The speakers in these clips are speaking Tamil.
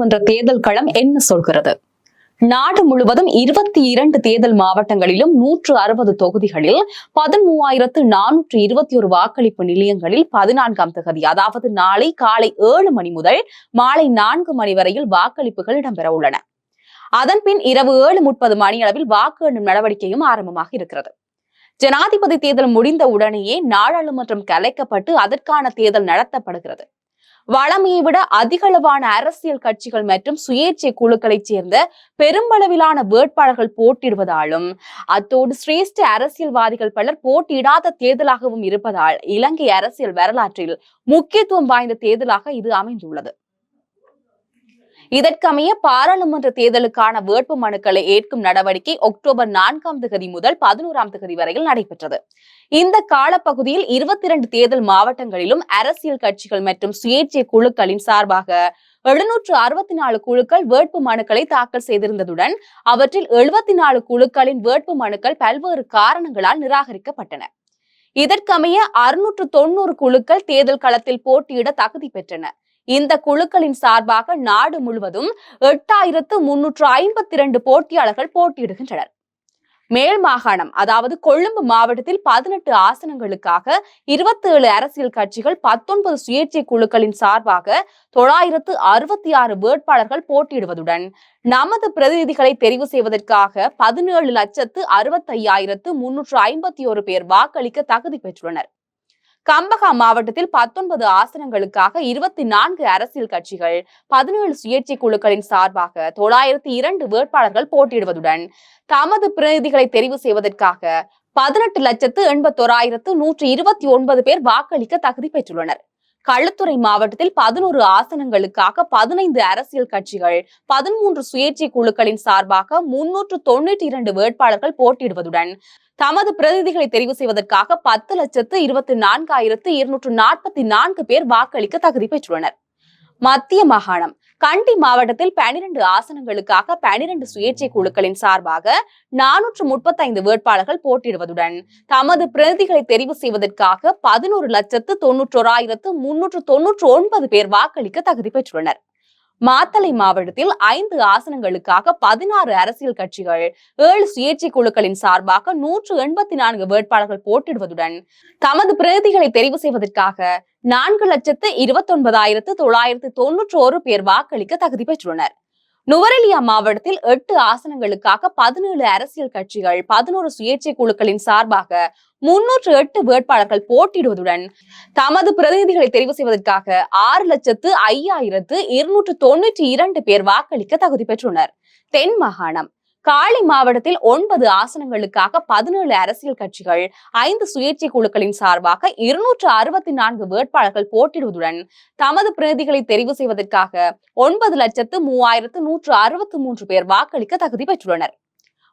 நாடாளுமன்ற தேர்தல் களம் என்ன சொல்கிறது? நாடு முழுவதும் இருபத்தி இரண்டு தேர்தல் மாவட்டங்களிலும் நூற்று அறுபது தொகுதிகளில் பதிமூவாயிரத்து நானூற்று இருபத்தி ஒரு வாக்களிப்பு நிலையங்களில் பதினான்காம் தகுதி அதாவது நாளை காலை ஏழு மணி முதல் மாலை நான்கு மணி வரையில் வாக்களிப்புகள் இடம்பெற உள்ளன. அதன்பின் இரவு ஏழு முப்பது மணி அளவில் வாக்கு எண்ணும் நடவடிக்கையும் ஆரம்பமாக இருக்கிறது. ஜனாதிபதி தேர்தல் முடிந்த உடனேயே நாடாளுமன்றம் கலைக்கப்பட்டு அதற்கான தேர்தல் நடத்தப்படுகிறது. வளமையை விட அதிகளவான அரசியல் கட்சிகள் மற்றும் சுயேட்சை குழுக்களைச் சேர்ந்த பெரும்பளவிலான வேட்பாளர்கள் போட்டியிடுவதாலும் அத்தோடு சிரேஷ்ட அரசியல்வாதிகள் பலர் போட்டியிடாத தேர்தலாகவும் இருப்பதால் இலங்கை அரசியல் வரலாற்றில் முக்கியத்துவம் வாய்ந்த தேர்தலாக இது அமைந்துள்ளது. இதற்கமைய பாராளுமன்ற தேர்தலுக்கான வேட்பு மனுக்களை ஏற்கும் நடவடிக்கை அக்டோபர் நான்காம் தேதி முதல் பதினோராம் தேதி வரையில் நடைபெற்றது. இந்த காலப்பகுதியில் இருபத்தி இரண்டு தேர்தல் மாவட்டங்களிலும் அரசியல் கட்சிகள் மற்றும் சுயேட்சை குழுக்களின் சார்பாக எழுநூற்று அறுபத்தி நாலு குழுக்கள் வேட்பு மனுக்களை தாக்கல் செய்திருந்ததுடன் அவற்றில் எழுபத்தி நாலு குழுக்களின் வேட்பு மனுக்கள் பல்வேறு காரணங்களால் நிராகரிக்கப்பட்டன. இதற்கமைய அறுநூற்று தொண்ணூறு குழுக்கள் தேர்தல் களத்தில் போட்டியிட தகுதி பெற்றன. இந்த குழுக்களின் சார்பாக நாடு முழுவதும் எட்டாயிரத்து முன்னூற்று ஐம்பத்தி இரண்டு போட்டியாளர்கள் போட்டியிடுகின்றனர். மேல் மாகாணம் அதாவது கொழும்பு மாவட்டத்தில் பதினெட்டு ஆசனங்களுக்காக இருபத்தி ஏழு அரசியல் கட்சிகள் பத்தொன்பது சுயேட்சை குழுக்களின் சார்பாக தொள்ளாயிரத்து அறுபத்தி ஆறு வேட்பாளர்கள் போட்டியிடுவதுடன் நமது பிரதிநிதிகளை தெரிவு செய்வதற்காக பதினேழு லட்சத்து அறுபத்தி ஐயாயிரத்து முன்னூற்று ஐம்பத்தி ஒரு பேர் வாக்களிக்க தகுதி பெற்றுள்ளனர். கம்பகா மாவட்டத்தில் பத்தொன்பது ஆசனங்களுக்காக இருபத்தி நான்கு அரசியல் கட்சிகள் பதினேழு சுயேட்சை குழுக்களின் சார்பாக தொள்ளாயிரத்தி இரண்டு வேட்பாளர்கள் போட்டியிடுவதுடன் தமது பிரதிநிதிகளை தெரிவு செய்வதற்காக பதினெட்டு லட்சத்து எண்பத்தோராயிரத்து நூற்றி இருபத்தி ஒன்பது பேர் வாக்களிக்க தகுதி பெற்றுள்ளனர். களுத்துறை மாவட்டத்தில் பதினோரு ஆசனங்களுக்காக பதினைந்து அரசியல் கட்சிகள் பதிமூன்று சுயேட்சை குழுக்களின் சார்பாக முன்னூற்று தொண்ணூற்றி இரண்டு வேட்பாளர்கள் போட்டியிடுவதுடன் தமது பிரதிநிதிகளை தெரிவு செய்வதற்காக பத்து லட்சத்து இருபத்தி நான்காயிரத்து இருநூற்று நாற்பத்தி நான்கு பேர் வாக்களிக்க தகுதி பெற்றுள்ளனர். மத்திய மாகாணம். கண்டி மாவட்டத்தில் பனிரெண்டு ஆசனங்களுக்காக பனிரெண்டு சுயேட்சை குழுக்களின் சார்பாக நானூற்று முப்பத்தைந்து வேட்பாளர்கள் போட்டியிடுவதுடன் தமது பிரதிகளை தெரிவு செய்வதற்காக பதினோரு லட்சத்து தொன்னூற்றோராயிரத்து முன்னூற்று தொன்னூற்று ஒன்பது பேர் வாக்களிக்க தகுதி பெற்றுள்ளனர். மாத்தளை மாவட்டத்தில் ஐந்து ஆசனங்களுக்காக பதினாறு அரசியல் கட்சிகள் ஏழு சுயேட்சை குழுக்களின் சார்பாக நூற்று எண்பத்தி நான்கு வேட்பாளர்கள் போட்டியிடுவதுடன் தமது பிரதிகளை தெரிவு செய்வதற்காக நான்கு லட்சத்து இருபத்தி ஒன்பதாயிரத்து தொள்ளாயிரத்து தொன்னூற்று ஒரு பேர் வாக்களிக்க தகுதி பெற்றுள்ளனர். நுவரெலியா மாவட்டத்தில் எட்டு ஆசனங்களுக்காக பதினேழு அரசியல் கட்சிகள் பதினோரு சுயேட்சை குழுக்களின் சார்பாக முன்னூற்று எட்டு வேட்பாளர்கள் போட்டியிடுவதுடன் தமது பிரதிநிதிகளை தெரிவு செய்வதற்காக ஆறு லட்சத்து ஐயாயிரத்து இருநூற்று தொன்னூற்றி இரண்டு பேர் வாக்களிக்க தகுதி பெற்றுள்ளனர். தென் மாகாணம். காளி மாவட்டத்தில் ஒன்பது ஆசனங்களுக்காக பதினேழு அரசியல் கட்சிகள் ஐந்து சுயேட்சை குழுக்களின் சார்பாக இருநூற்று அறுபத்தி நான்கு வேட்பாளர்கள் போட்டியிடுவதுடன் தமது பிரதிகளை தெரிவு செய்வதற்காக ஒன்பது லட்சத்து மூவாயிரத்து நூற்று அறுபத்தி மூன்று பேர் வாக்களிக்க தகுதி பெற்றுள்ளனர்.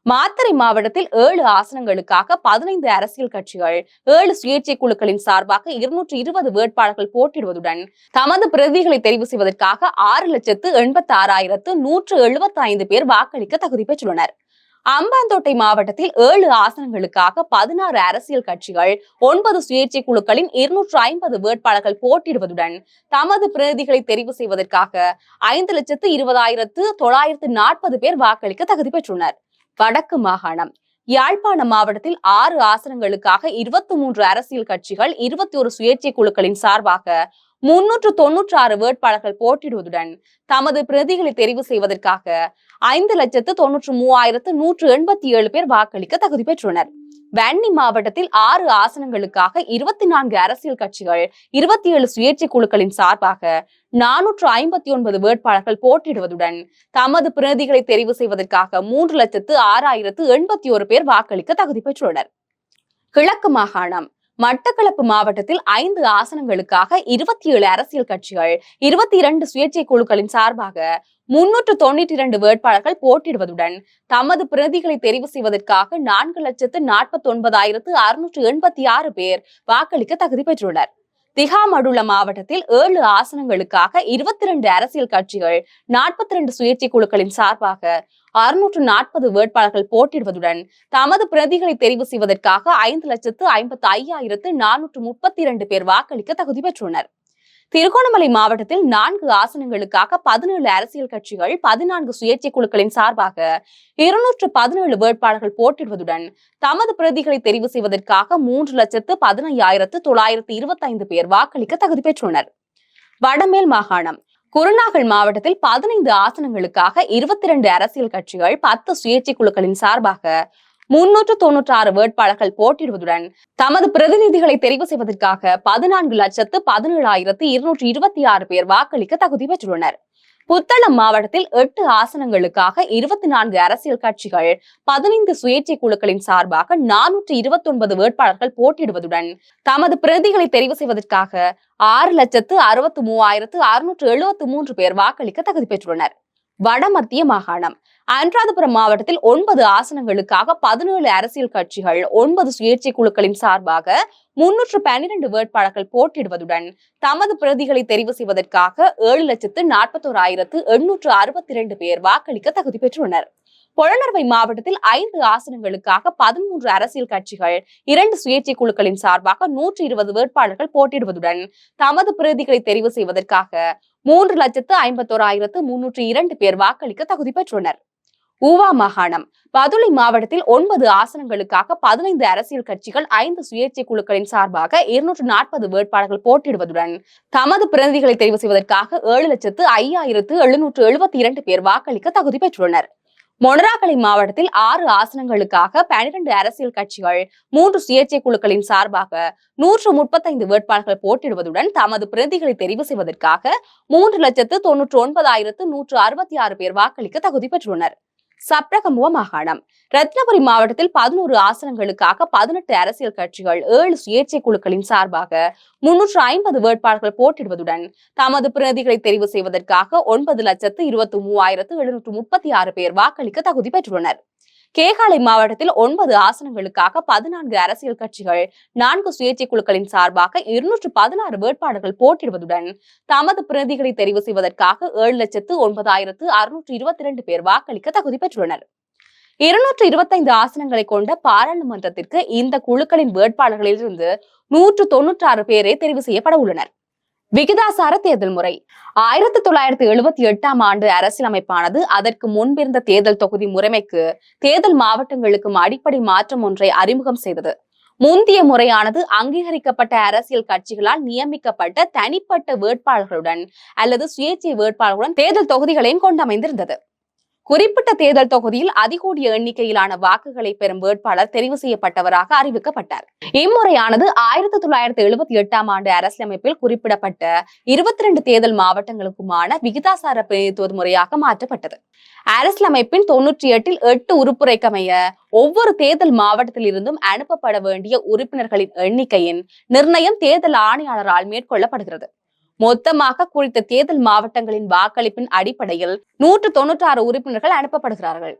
மாத்தறை மாவட்டத்தில் ஏழு ஆசனங்களுக்காக பதினைந்து அரசியல் கட்சிகள் ஏழு சுயேட்சை குழுக்களின் சார்பாக இருநூற்று இருபது வேட்பாளர்கள் போட்டியிடுவதுடன் தமது பிரதிகளை தெரிவு செய்வதற்காக ஆறு லட்சத்து எண்பத்தி ஆறாயிரத்து நூற்று எழுபத்தி ஐந்து பேர் வாக்களிக்க தகுதி பெற்றுள்ளனர். அம்பாந்தோட்டை மாவட்டத்தில் ஏழு ஆசனங்களுக்காக பதினாறு அரசியல் கட்சிகள் ஒன்பது சுயேட்சை குழுக்களின் இருநூற்று ஐம்பது வேட்பாளர்கள் போட்டியிடுவதுடன் தமது பிரதிகளை தெரிவு செய்வதற்காக ஐந்து லட்சத்து இருபதாயிரத்து தொள்ளாயிரத்து நாற்பது பேர் வாக்களிக்க தகுதி பெற்றுள்ளனர். வடக்கு மாகாணம். யாழ்ப்பாண மாவட்டத்தில் ஆறு ஆசனங்களுக்காக இருபத்தி மூன்று அரசியல் கட்சிகள் இருபத்தி ஒரு சுயேட்சை குழுக்களின் சார்பாக முன்னூற்று தொன்னூற்று ஆறு வேட்பாளர்கள் போட்டியிடுவதுடன் தமது பிரதிகளை தெரிவு செய்வதற்காக ஐந்து லட்சத்து தொன்னூற்று மூவாயிரத்து நூற்று எண்பத்தி ஏழு பேர் வாக்களிக்க தகுதி பெற்றுள்ளனர். வன்னி மாவட்டத்தில் ஆறு ஆசனங்களுக்காக இருபத்தி நான்கு அரசியல் கட்சிகள் இருபத்தி ஏழு சுயேட்சை குழுக்களின் சார்பாக நானூற்று ஐம்பத்தி ஒன்பது வேட்பாளர்கள் போட்டியிடுவதுடன் தமது பிரதிகளை தெரிவு செய்வதற்காக மூன்று லட்சத்து ஆறாயிரத்து எண்பத்தி ஒரு பேர் வாக்களிக்க தகுதி பெற்றுள்ளனர். கிழக்கு மாகாணம் மட்டக்களப்பு மாவட்டத்தில் ஐந்து ஆசனங்களுக்காக இருபத்தி ஏழு அரசியல் கட்சிகள் இருபத்தி இரண்டு சுயேட்சை குழுக்களின் சார்பாக முன்னூற்று தொண்ணூற்றி இரண்டு வேட்பாளர்கள் போட்டியிடுவதுடன் தமது பிரதிகளை தெரிவு செய்வதற்காக நான்கு லட்சத்து நாற்பத்தி ஒன்பதாயிரத்து அறுநூற்று எண்பத்தி ஆறு பேர் வாக்களிக்க தகுதி பெற்றுள்ளனர். திகாமடுள்ள மாவட்டத்தில் ஏழு ஆசனங்களுக்காக இருபத்தி இரண்டு அரசியல் கட்சிகள் நாற்பத்தி இரண்டு சுயேட்சை குழுக்களின் சார்பாக அறுநூற்று நாற்பது வேட்பாளர்கள் போட்டியிடுவதுடன் தமது பிரதிகளை தெரிவு செய்வதற்காக ஐந்து லட்சத்து ஐம்பத்தி ஐயாயிரத்து நானூற்று முப்பத்தி இரண்டு பேர் வாக்களிக்க தகுதி பெற்றுள்ளனர். திருகோணமலை மாவட்டத்தில் நான்கு ஆசனங்களுக்காக பதினேழு அரசியல் கட்சிகள் பதினான்கு சுயேட்சை குழுக்களின் சார்பாக இருநூற்று பதினேழு வேட்பாளர்கள் போட்டிடுவதுடன் தமது பிரதிகளை தெரிவு செய்வதற்காக மூன்று லட்சத்து பதினையாயிரத்து தொள்ளாயிரத்து இருபத்தைந்து பேர் வாக்களிக்க தகுதி பெற்றுள்ளனர். வடமேல் மாகாணம் குருநாகல் மாவட்டத்தில் பதினைந்து ஆசனங்களுக்காக இருபத்தி இரண்டு அரசியல் கட்சிகள் பத்து சுயேட்சை குழுக்களின் சார்பாக முன்னூற்று தொன்னூற்றி ஆறு வேட்பாளர்கள் போட்டியிடுவதுடன் தமது பிரதிநிதிகளை தெரிவு செய்வதற்காக பதினான்கு லட்சத்து பதினேழாயிரத்து இருநூற்று இருபத்தி ஆறு பேர் வாக்களிக்க தகுதி பெற்றுள்ளனர். புத்தளம் மாவட்டத்தில் எட்டு ஆசனங்களுக்காக இருபத்தி நான்கு அரசியல் கட்சிகள் பதினைந்து சுயேட்சை குழுக்களின் சார்பாக நானூற்று இருபத்தி ஒன்பது வேட்பாளர்கள் போட்டியிடுவதுடன் தமது பிரதிகளை தெரிவு செய்வதற்காக ஆறு லட்சத்து அறுபத்து மூவாயிரத்து அறுநூற்று எழுபத்து மூன்று பேர் வாக்களிக்க தகுதி பெற்றுள்ளனர். வடமத்திய மாகாணம். அனுராதபுரம் மாவட்டத்தில் ஒன்பது ஆசனங்களுக்காக பதினேழு அரசியல் கட்சிகள் ஒன்பது சுயேட்சை குழுக்களின் சார்பாக முன்னூற்று பன்னிரண்டு வேட்பாளர்கள் போட்டியிடுவதுடன் தமது பிரதிகளை தெரிவு செய்வதற்காக ஏழு லட்சத்து நாற்பத்தோராயிரத்து எண்ணூற்று அறுபத்தி இரண்டு பேர் வாக்களிக்க தகுதி பெற்றுள்ளனர். புலனர்வை மாவட்டத்தில் ஐந்து ஆசனங்களுக்காக பதிமூன்று அரசியல் கட்சிகள் இரண்டு சுயேட்சை குழுக்களின் சார்பாக நூற்றி இருபது வேட்பாளர்கள் போட்டியிடுவதுடன் தமது பிரதிகளை தெரிவு செய்வதற்காக மூன்று லட்சத்து ஐம்பத்தோராயிரத்து முன்னூற்றி இரண்டு பேர் வாக்களிக்க தகுதி பெற்றுள்ளனர். ஊவா மாகாணம் பதுளை மாவட்டத்தில் ஒன்பது ஆசனங்களுக்காக பதினைந்து அரசியல் கட்சிகள் ஐந்து சுயேட்சை குழுக்களின் சார்பாக இருநூற்று நாற்பது வேட்பாளர்கள் போட்டியிடுவதுடன் தமது பிரதிநிதிகளை தெரிவு செய்வதற்காக ஏழு லட்சத்து ஐயாயிரத்து எழுநூற்று எழுபத்தி இரண்டு பேர் வாக்களிக்க தகுதி பெற்றுள்ளனர். மொனராகலை மாவட்டத்தில் ஆறு ஆசனங்களுக்காக பனிரெண்டு அரசியல் கட்சிகள் மூன்று சுயேட்சை குழுக்களின் சார்பாக நூற்று முப்பத்தைந்து வேட்பாளர்கள் போட்டியிடுவதுடன் தமது பிரதிகளை தெரிவு செய்வதற்காக மூன்று லட்சத்து தொன்னூற்று ஒன்பதாயிரத்து நூற்று அறுபத்தி ஆறு பேர் வாக்களிக்க தகுதி பெற்றுள்ளனர். சப்ரகமுவ மாகாணம் ரத்னபுரி மாவட்டத்தில் பதினோரு ஆசனங்களுக்காக பதினெட்டு அரசியல் கட்சிகள் ஏழு சுயேட்சை குழுக்களின் சார்பாக முன்னூற்று ஐம்பது வேட்பாளர்கள் போட்டியிடுவதுடன் தமது பிரதிகளை தெரிவு செய்வதற்காக ஒன்பது லட்சத்து இருபத்தி மூவாயிரத்து எழுநூற்று முப்பத்தி ஆறு பேர் வாக்களிக்க தகுதி பெற்றுள்ளனர். கேகாலை மாவட்டத்தில் ஒன்பது ஆசனங்களுக்காக பதினான்கு அரசியல் கட்சிகள் நான்கு சுயேட்சை குழுக்களின் சார்பாக இருநூற்று பதினாறு வேட்பாளர்கள் போட்டியிடுவதுடன் தமது பிரதிகளை தெரிவு செய்வதற்காக ஏழு லட்சத்து ஒன்பதாயிரத்து அறுநூற்று இருபத்தி இரண்டு பேர் வாக்களிக்க தகுதி பெற்றுள்ளனர். இருநூற்று இருபத்தைந்து ஆசனங்களை கொண்ட பாராளுமன்றத்திற்கு இந்த குழுக்களின் வேட்பாளர்களிலிருந்து நூற்று தொன்னூற்றி ஆறு பேரே தெரிவு செய்யப்பட உள்ளனர். விகிதாசார தேர்தல் முறை. ஆயிரத்தி தொள்ளாயிரத்தி எழுபத்தி எட்டாம் ஆண்டு அரசியலமைப்பானது அதற்கு முன்பிருந்த தேர்தல் தொகுதி முறைமைக்கு தேர்தல் மாவட்டங்களுக்கும் அடிப்படை மாற்றம் ஒன்றை அறிமுகம் செய்தது. முந்தைய முறையானது அங்கீகரிக்கப்பட்ட அரசியல் கட்சிகளால் நியமிக்கப்பட்ட தனிப்பட்ட வேட்பாளர்களுடன் அல்லது சுயேட்சை வேட்பாளர்களுடன் தேர்தல் தொகுதிகளையும் கொண்டமைந்திருந்தது. குறிப்பிட்ட தேர்தல் தொகுதியில் அதிகூடிய எண்ணிக்கையிலான வாக்குகளை பெறும் வேட்பாளர் தெரிவு செய்யப்பட்டவராக அறிவிக்கப்பட்டார். இம்முறையானது ஆயிரத்தி தொள்ளாயிரத்தி எழுபத்தி எட்டாம் ஆண்டு அரசியலமைப்பில் குறிப்பிடப்பட்ட இருபத்தி ரெண்டு தேர்தல் மாவட்டங்களுக்குமான விகிதாசார பிரதிநிதித்துவ முறையாக மாற்றப்பட்டது. அரசியலமைப்பின் தொன்னூற்றி எட்டில் எட்டு உறுப்புரைக்கமைய ஒவ்வொரு தேர்தல் மாவட்டத்தில் இருந்தும் அனுப்பப்பட வேண்டிய உறுப்பினர்களின் எண்ணிக்கையின் நிர்ணயம் தேர்தல் ஆணையாளரால் மேற்கொள்ளப்படுகிறது. மொத்தமாக குறித்த தேர்தல் மாவட்டங்களின் வாக்களிப்பின் அடிப்படையில் நூற்று தொன்னூற்றி ஆறு உறுப்பினர்கள் அனுப்பப்படுகிறார்கள்.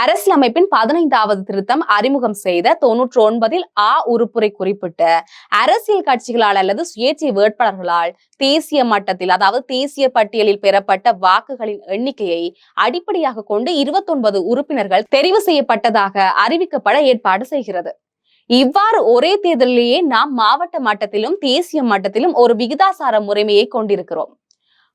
அரசியலமைப்பின் பதினைந்தாவது திருத்தம் அறிமுகம் செய்த தொன்னூற்றி ஒன்பதில் ஆ உறுப்புரை குறிப்பிட்டு அரசியல் கட்சிகளால் அல்லது சுயேட்சை வேட்பாளர்களால் தேசிய மட்டத்தில் அதாவது தேசிய பட்டியலில் பெறப்பட்ட வாக்குகளின் எண்ணிக்கையை அடிப்படையாக கொண்டு இருபத்தொன்பது உறுப்பினர்கள் தெரிவு செய்யப்பட்டதாக அறிவிக்கப்பட ஏற்பாடு செய்கிறது. இவ்வாறு ஒரே தேர்தலிலேயே நாம் மாவட்ட மட்டத்திலும் தேசிய மட்டத்திலும் ஒரு விகிதாசார முறைமையை கொண்டிருக்கிறோம்.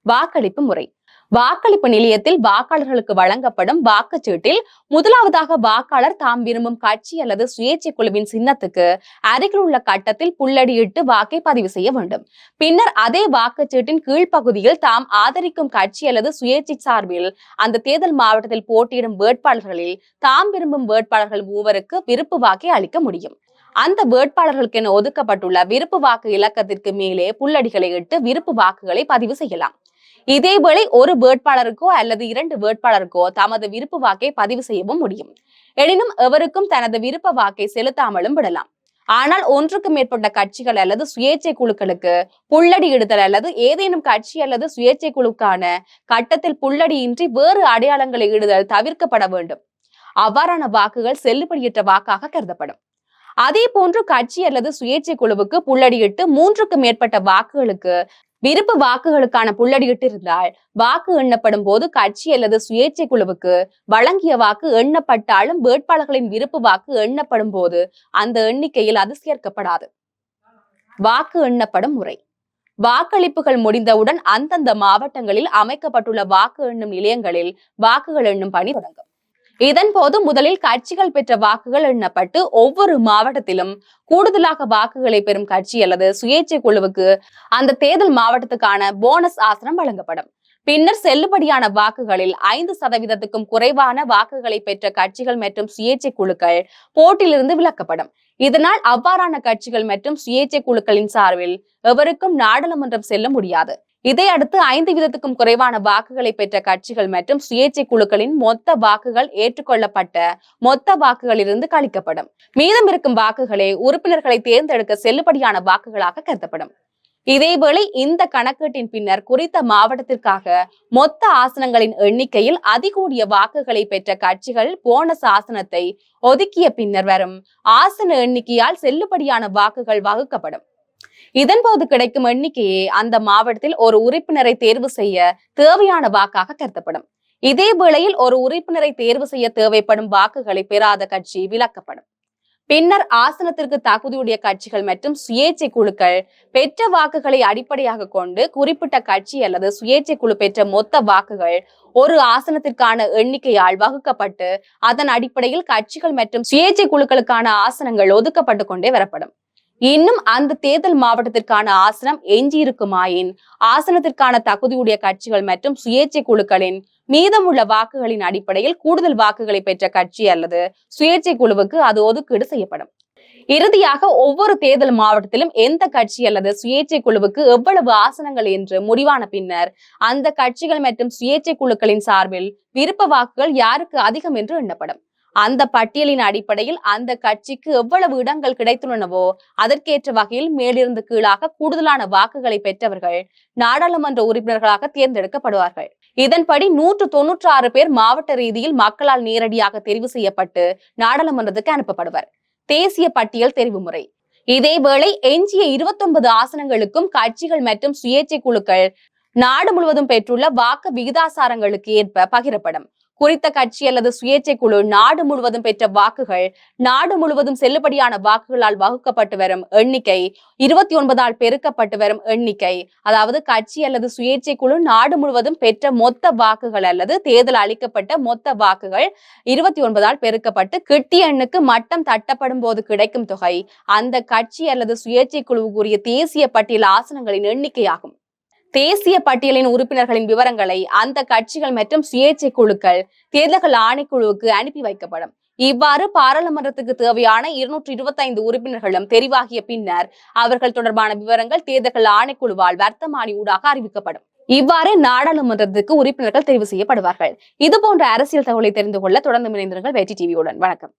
வாக்களிப்பு முறை. வாக்களிப்பு நிலையத்தில் வாக்காளர்களுக்கு வழங்கப்படும் வாக்குச்சீட்டில் முதலாவதாக வாக்காளர் தாம் விரும்பும் கட்சி அல்லது சுயேட்சை குழுவின் சின்னத்துக்கு அருகில் உள்ள கட்டத்தில் புள்ளடியிட்டு வாக்கை பதிவு செய்ய வேண்டும். பின்னர் அதே வாக்குச்சீட்டின் கீழ்ப்பகுதியில் தாம் ஆதரிக்கும் கட்சி அல்லது சுயேட்சை சார்பில் அந்த தேர்தல் மாவட்டத்தில் போட்டியிடும் வேட்பாளர்களில் தாம் விரும்பும் வேட்பாளர்கள் மூவருக்கு விருப்பு வாக்கை அளிக்க முடியும். அந்த வேட்பாளர்களுக்கு என ஒதுக்கப்பட்டுள்ள விருப்பு வாக்கு இலக்கத்திற்கு மேலே புள்ளடிகளை இட்டு விருப்பு வாக்குகளை பதிவு செய்யலாம். இதேவேளை ஒரு வேட்பாளருக்கோ அல்லது இரண்டு வேட்பாளருக்கோ தமது விருப்பு வாக்கை பதிவு செய்யவும் முடியும். எனினும் எவருக்கும் தனது விருப்ப வாக்கை செலுத்தாமலும் விடலாம். ஆனால் ஒன்றுக்கு மேற்பட்ட கட்சிகள் அல்லது சுயேட்சை குழுக்களுக்கு புள்ளடி இடுதல் அல்லது ஏதேனும் கட்சி அல்லது சுயேட்சை குழுக்கான கட்டத்தில் புள்ளடியின்றி வேறு அடையாளங்களை இடுதல் தவிர்க்கப்பட வேண்டும். அவ்வாறான வாக்குகள் செல்லுபடியற்ற வாக்காக கருதப்படும். அதே போன்று கட்சி அல்லது சுயேட்சை குழுவுக்கு புள்ளடியிட்டு மூன்றுக்கு மேற்பட்ட வாக்குகளுக்கு விருப்பு வாக்குகளுக்கான புள்ளடியிட்டு இருந்தால் வாக்கு எண்ணப்படும் போது கட்சி அல்லது சுயேட்சை குழுவுக்கு வழங்கிய வாக்கு எண்ணப்பட்டாலும் வேட்பாளர்களின் விருப்பு வாக்கு எண்ணப்படும் போது அந்த எண்ணிக்கையில் அது சேர்க்கப்படாது. வாக்கு எண்ணப்படும் முறை. வாக்களிப்புகள் முடிந்தவுடன் அந்தந்த மாவட்டங்களில் அமைக்கப்பட்டுள்ள வாக்கு எண்ணும் நிலையங்களில் வாக்குகள் எண்ணும் பணி தொடங்கும். இதன் போது முதலில் கட்சிகள் பெற்ற வாக்குகள் எண்ணப்பட்டு ஒவ்வொரு மாவட்டத்திலும் கூடுதலாக வாக்குகளை பெறும் கட்சி அல்லது சுயேட்சை குழுவுக்கு அந்த தேர்தல் மாவட்டத்துக்கான போனஸ் ஆசனம் வழங்கப்படும். பின்னர் செல்லுபடியான வாக்குகளில் ஐந்து சதவீதத்துக்கும் குறைவான வாக்குகளை பெற்ற கட்சிகள் மற்றும் சுயேட்சை குழுக்கள் போட்டியிலிருந்து விலக்கப்படும். இதனால் அவ்வாறான கட்சிகள் மற்றும் சுயேட்சை குழுக்களின் சார்பில் எவருக்கும் நாடாளுமன்றம் செல்ல முடியாது. இதையடுத்து ஐந்து வீதத்துக்கும் குறைவான வாக்குகளை பெற்ற கட்சிகள் மற்றும் சுயேட்சை குழுக்களின் மொத்த வாக்குகள் ஏற்றுக்கொள்ளப்பட்ட மொத்த வாக்குகளிலிருந்து கழிக்கப்படும். மீதம் இருக்கும் வாக்குகளே உறுப்பினர்களை தேர்ந்தெடுக்க செல்லுபடியான வாக்குகளாக கருதப்படும். இதேவேளை இந்த கணக்கீட்டின் பின்னர் குறித்த மாவட்டத்திற்காக மொத்த ஆசனங்களின் எண்ணிக்கையில் அதிகூடிய வாக்குகளை பெற்ற கட்சிகள் போனஸ் ஆசனத்தை ஒதுக்கிய பின்னர் வரும் ஆசன எண்ணிக்கையால் செல்லுபடியான வாக்குகள் வகுக்கப்படும். இதன்போது கிடைக்கும் எண்ணிக்கையே அந்த மாவட்டத்தில் ஒரு உறுப்பினரை தேர்வு செய்ய தேவையான வாக்காக கருதப்படும். இதே வேளையில் ஒரு உறுப்பினரை தேர்வு செய்ய தேவைப்படும் வாக்குகளை பெறாத கட்சி விலக்கப்படும். பின்னர் ஆசனத்திற்கு தகுதியுடைய கட்சிகள் மற்றும் சுயேட்சை குழுக்கள் பெற்ற வாக்குகளை அடிப்படையாக கொண்டு குறிப்பிட்ட கட்சி அல்லது சுயேட்சை குழு பெற்ற மொத்த வாக்குகள் ஒரு ஆசனத்திற்கான எண்ணிக்கையால் வகுக்கப்பட்டு அதன் அடிப்படையில் கட்சிகள் மற்றும் சுயேட்சை குழுக்களுக்கான ஆசனங்கள் ஒதுக்கப்பட்டு கொண்டே வரப்படும். இன்னும் அந்த தேர்தல் மாவட்டத்திற்கான ஆசனம் எஞ்சியிருக்குமாயின்? ஆசனத்திற்கான தகுதியுடைய கட்சிகள் மற்றும் சுயேட்சை குழுக்களின் மீதமுள்ள வாக்குகளின் அடிப்படையில் கூடுதல் வாக்குகளை பெற்ற கட்சி அல்லது சுயேட்சை குழுவுக்கு அது ஒதுக்கீடு செய்யப்படும். இறுதியாக ஒவ்வொரு தேர்தல் மாவட்டத்திலும் எந்த கட்சி அல்லது சுயேட்சை குழுவுக்கு எவ்வளவு ஆசனங்கள் என்று முடிவான பின்னர் அந்த கட்சிகள் மற்றும் சுயேட்சை குழுக்களின் சார்பில் விருப்ப வாக்குகள் யாருக்கு அதிகம் என்று எண்ணப்படும். அந்த பட்டியலின் அடிப்படையில் அந்த கட்சிக்கு எவ்வளவு இடங்கள் கிடைத்துள்ளனவோ அதற்கேற்ற வகையில் மேலிருந்து கீழாக கூடுதலான வாக்குகளை பெற்றவர்கள் நாடாளுமன்ற உறுப்பினர்களாக தேர்ந்தெடுக்கப்படுவார்கள். இதன்படி நூற்று தொன்னூற்றி ஆறு பேர் மாவட்ட ரீதியில் மக்களால் நேரடியாக தெரிவு செய்யப்பட்டு நாடாளுமன்றத்துக்கு அனுப்பப்படுவர். தேசிய பட்டியல் தெரிவு முறை. இதேவேளை எஞ்சிய இருபத்தொன்பது ஆசனங்களுக்கும் கட்சிகள் மற்றும் சுயேட்சை குழுக்கள் நாடு முழுவதும் பெற்றுள்ள வாக்கு விகிதாசாரங்களுக்கு ஏற்ப பகிரப்படும். குறித்த கட்சி அல்லது சுயேட்சை குழு நாடு முழுவதும் பெற்ற வாக்குகள் நாடு முழுவதும் செல்லுபடியான வாக்குகளால் வகுக்கப்பட்டு வரும் எண்ணிக்கை இருபத்தி ஒன்பதால் பெருக்கப்பட்டு வரும் எண்ணிக்கை அதாவது கட்சி அல்லது சுயேட்சை குழு நாடு முழுவதும் பெற்ற மொத்த வாக்குகள் அல்லது தேர்தல் அளிக்கப்பட்ட மொத்த வாக்குகள் இருபத்தி ஒன்பதால் பெருக்கப்பட்டு கிட்டி எண்ணுக்கு மட்டம் தட்டப்படும் போது கிடைக்கும் தொகை. அந்த கட்சி அல்லது சுயேட்சை குழுவுக்குரிய தேசிய பட்டியல் ஆசனங்களின் எண்ணிக்கையாகும். தேசிய பட்டியலின் உறுப்பினர்களின் விவரங்களை அந்த கட்சிகள் மற்றும் சுயேட்சை குழுக்கள் தேர்தல்கள் ஆணைக்குழுவுக்கு அனுப்பி வைக்கப்படும். இவ்வாறு பாராளுமன்றத்துக்கு தேவையான இருநூற்றி இருபத்தி ஐந்து உறுப்பினர்களும் தெரிவாகிய பின்னர் அவர்கள் தொடர்பான விவரங்கள் தேர்தல்கள் ஆணைக்குழுவால் வர்த்தமானி ஊடாக அறிவிக்கப்படும். இவ்வாறு நாடாளுமன்றத்துக்கு உறுப்பினர்கள் தெரிவு செய்யப்படுவார்கள். இது போன்ற அரசியல் தகவலை தெரிந்து கொள்ள தொடர்ந்து இணைந்திருங்கள் வெற்றி டிவியுடன். வணக்கம்.